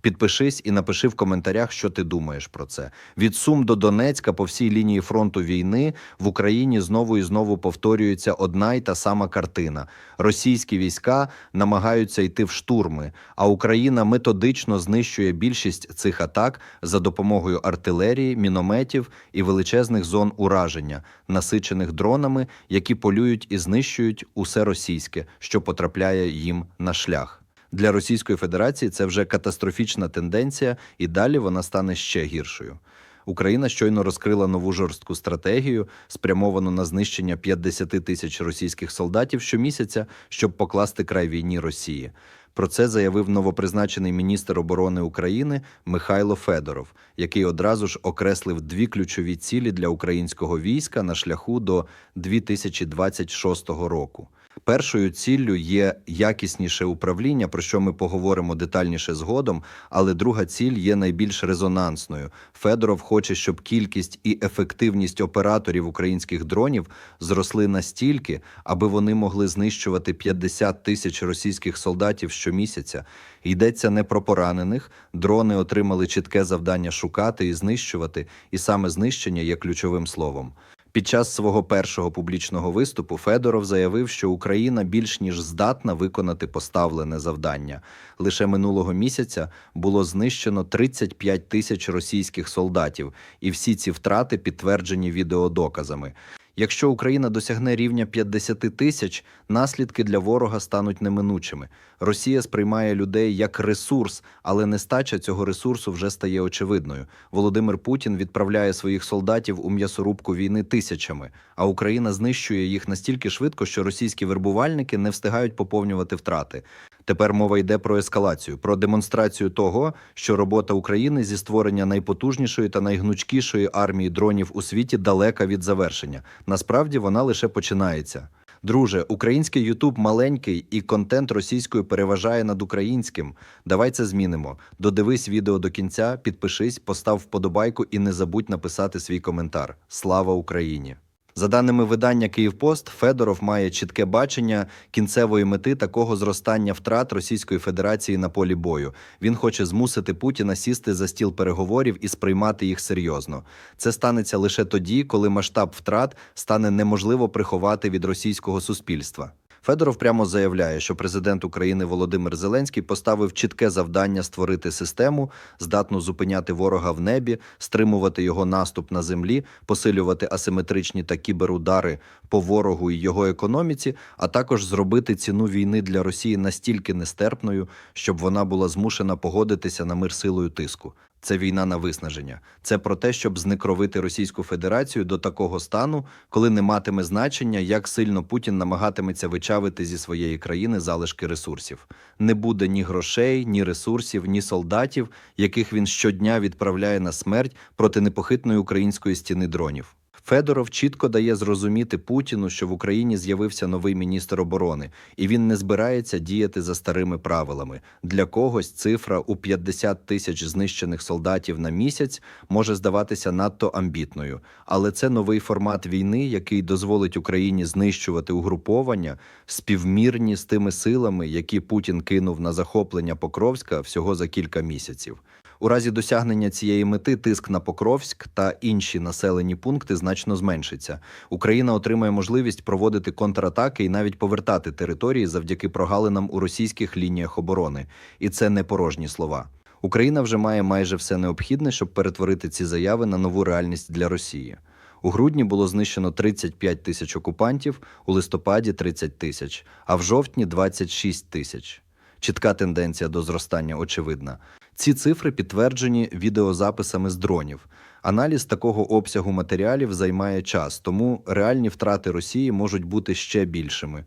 Підпишись і напиши в коментарях, що ти думаєш про це. Від Сум до Донецька по всій лінії фронту війни в Україні знову і знову повторюється одна й та сама картина. Російські війська намагаються йти в штурми, а Україна методично знищує більшість цих атак за допомогою артилерії, мінометів і величезних зон ураження, насичених дронами, які полюють і знищують усе російське, що потрапляє їм на шлях. Для Російської Федерації це вже катастрофічна тенденція, і далі вона стане ще гіршою. Україна щойно розкрила нову жорстку стратегію, спрямовану на знищення 50 тисяч російських солдатів щомісяця, щоб покласти край війні Росії. Про це заявив новопризначений міністр оборони України Михайло Федоров, який одразу ж окреслив дві ключові цілі для українського війська на шляху до 2026 року. Першою ціллю є якісніше управління, про що ми поговоримо детальніше згодом. Але друга ціль є найбільш резонансною. Федоров хоче, щоб кількість і ефективність операторів українських дронів зросли настільки, аби вони могли знищувати 50 тисяч російських солдатів щомісяця. Йдеться не про поранених. Дрони отримали чітке завдання шукати і знищувати, і саме знищення є ключовим словом. Під час свого першого публічного виступу Федоров заявив, що Україна більш ніж здатна виконати поставлене завдання. Лише минулого місяця було знищено 35 тисяч російських солдатів, і всі ці втрати підтверджені відеодоказами. Якщо Україна досягне рівня 50 тисяч, наслідки для ворога стануть неминучими. Росія сприймає людей як ресурс, але нестача цього ресурсу вже стає очевидною. Володимир Путін відправляє своїх солдатів у м'ясорубку війни тисячами, а Україна знищує їх настільки швидко, що російські вербувальники не встигають поповнювати втрати. Тепер мова йде про ескалацію, про демонстрацію того, що робота України зі створення найпотужнішої та найгнучкішої армії дронів у світі далека від завершення. Насправді вона лише починається. Друже, український Ютуб маленький і контент російською переважає над українським. Давай це змінимо. Додивись відео до кінця, підпишись, постав вподобайку і не забудь написати свій коментар. Слава Україні! За даними видання Київпост, Федоров має чітке бачення кінцевої мети такого зростання втрат Російської Федерації на полі бою. Він хоче змусити Путіна сісти за стіл переговорів і сприймати їх серйозно. Це станеться лише тоді, коли масштаб втрат стане неможливо приховати від російського суспільства. Федоров прямо заявляє, що президент України Володимир Зеленський поставив чітке завдання створити систему, здатну зупиняти ворога в небі, стримувати його наступ на землі, посилювати асиметричні та кіберудари по ворогу і його економіці, а також зробити ціну війни для Росії настільки нестерпною, щоб вона була змушена погодитися на мир силою тиску. Це війна на виснаження. Це про те, щоб знекровити Російську Федерацію до такого стану, коли не матиме значення, як сильно Путін намагатиметься вичавити зі своєї країни залишки ресурсів. Не буде ні грошей, ні ресурсів, ні солдатів, яких він щодня відправляє на смерть проти непохитної української стіни дронів. Федоров чітко дає зрозуміти Путіну, що в Україні з'явився новий міністр оборони, і він не збирається діяти за старими правилами. Для когось цифра у 50 тисяч знищених солдатів на місяць може здаватися надто амбітною, але це новий формат війни, який дозволить Україні знищувати угруповання співмірні з тими силами, які Путін кинув на захоплення Покровська всього за кілька місяців. У разі досягнення цієї мети тиск на Покровськ та інші населені пункти значно зменшиться. Україна отримає можливість проводити контратаки і навіть повертати території завдяки прогалинам у російських лініях оборони. І це не порожні слова. Україна вже має майже все необхідне, щоб перетворити ці заяви на нову реальність для Росії. У грудні було знищено 35 тисяч окупантів, у листопаді 30 тисяч, а в жовтні 26 тисяч. Чітка тенденція до зростання очевидна. Ці цифри підтверджені відеозаписами з дронів. Аналіз такого обсягу матеріалів займає час, тому реальні втрати Росії можуть бути ще більшими.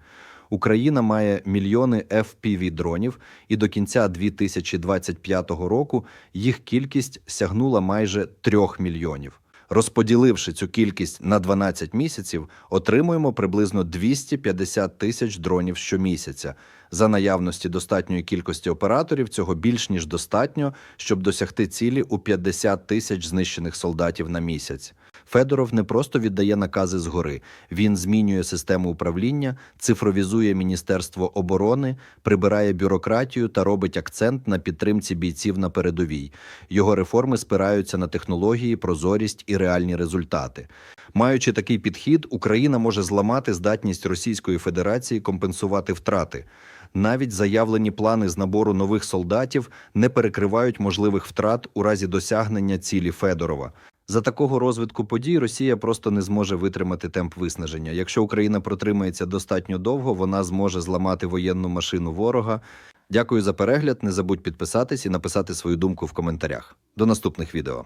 Україна має мільйони fpv дронів, і до кінця 2025 року їх кількість сягнула майже трьох мільйонів. Розподіливши цю кількість на 12 місяців, отримуємо приблизно 250 тисяч дронів щомісяця. За наявності достатньої кількості операторів цього більш ніж достатньо, щоб досягти цілі у 50 тисяч знищених солдатів на місяць. Федоров не просто віддає накази згори, він змінює систему управління, цифровізує Міністерство оборони, прибирає бюрократію та робить акцент на підтримці бійців на передовій. Його реформи спираються на технології, прозорість і реальні результати. Маючи такий підхід, Україна може зламати здатність Російської Федерації компенсувати втрати. Навіть заявлені плани з набору нових солдатів не перекривають можливих втрат у разі досягнення цілі Федорова. За такого розвитку подій Росія просто не зможе витримати темп виснаження. Якщо Україна протримається достатньо довго, вона зможе зламати воєнну машину ворога. Дякую за перегляд. Не забудь підписатись і написати свою думку в коментарях. До наступних відео.